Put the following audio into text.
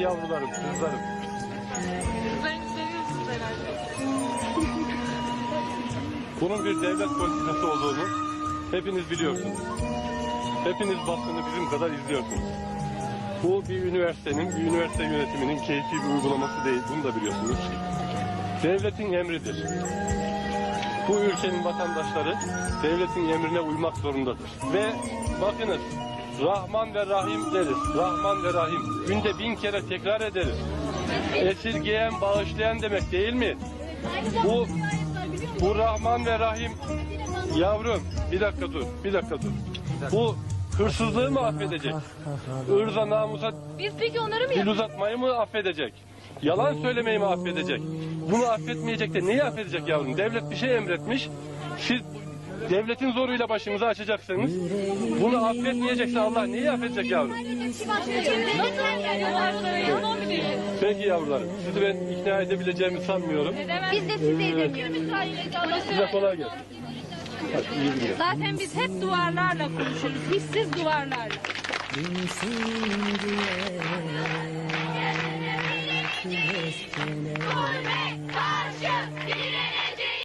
yavrularım, kızlarım. Kızlarını seviyorsunuz herhalde. Bunun bir devlet politikası olduğunu hepiniz biliyorsunuz. Hepiniz basını bizim kadar izliyorsunuz. Bu bir üniversitenin, bir üniversite yönetiminin keyfi bir uygulaması değil. Bunu da biliyorsunuz. Devletin emridir. Bu ülkenin vatandaşları devletin emrine uymak zorundadır. Ve bakınız Rahman ve Rahim deriz. Rahman ve Rahim. Günde bin kere tekrar ederiz. Esirgeyen, bağışlayan demek değil mi? Bu bu Rahman ve Rahim yavrum bir dakika dur bir dakika dur. Bu hırsızlığı mı affedecek? Irza namusa Biz peki onları mı dil uzatmayı mı affedecek? Yalan söylemeyi mi affedecek? Bunu affetmeyecek de neyi affedecek yavrum? Devlet bir şey emretmiş. Siz devletin zoruyla başımıza açacaksınız. Bunu affetmeyecekse Allah neyi affedecek yavrum? Peki yavrularım sizi ben ikna edebileceğimi sanmıyorum. Biz de sizi edemiyoruz. Size kolay gelsin. Zaten biz hep duvarlarla konuşuruz. Hissiz duvarlarla. Bin